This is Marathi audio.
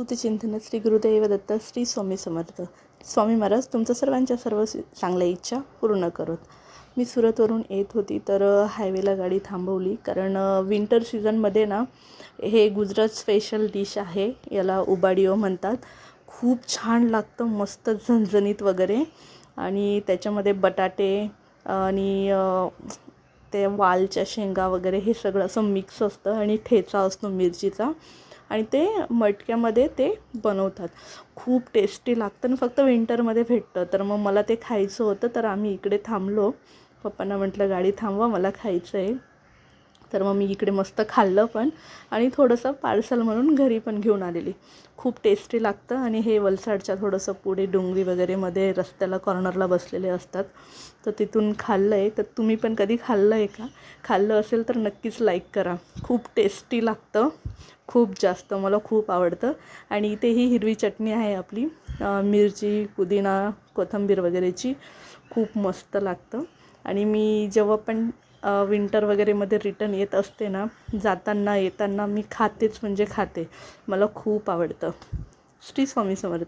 स्तुतिचिंतन श्री गुरुदेव दत्त श्री स्वामी समर्थ. स्वामी महाराज तुमचं सर्वांच्या सर्व चांगल्या इच्छा पूर्ण करत. मी सुरतवरून येत होती तर हायवेला गाडी थांबवली. कारण विंटर सीझनमध्ये ना हे गुजरात स्पेशल डिश आहे. याला उबाडिओ म्हणतात. खूप छान लागतं मस्त झणझणीत वगैरे. आणि त्याच्यामध्ये बटाटे आणि ते वालच्या शेंगा वगैरे हे सगळं असं मिक्स असतं. आणि ठेचा असतो मिरचीचा. आणि ते मटक्यामध्ये ते बनवतात. खूप टेस्टी लागतं आणि फक्त विंटरमध्ये भेटतं. तर मग मला ते खायचं होतं तर आम्ही इकडे थांबलो. पप्पांना म्हटलं गाडी थांबवा मला खायचं आहे तर मग मी इकडे मस्त खाल्लं पण आणि थोडंसं पार्सल म्हणून घरी पण घेऊन आलेली. खूप टेस्टी लागतं आणि हे वलसाडच्या थोडंसं पुढे डोंगरी वगैरेमध्ये रस्त्याला कॉर्नरला बसलेले असतात. तर तिथून खाल्लं आहे तर तुम्ही पण कधी खाल्लं आहे का? खाल्लं असेल तर नक्कीच लाईक करा. खूप टेस्टी लागतं. खूप जास्त मला खूप आवडतं. आणि इथे ही हिरवी चटणी आहे आपली. मिरची पुदिना कोथिंबीर वगैरेची. खूप मस्त लागतं. आणि मी जेव्हा पण विंटर वगैरेमध्ये रिटर्न येत असते ना जाताना येताना मी खातेच म्हणजे खाते. मला खूप आवडतं. श्री स्वामी समर्थ.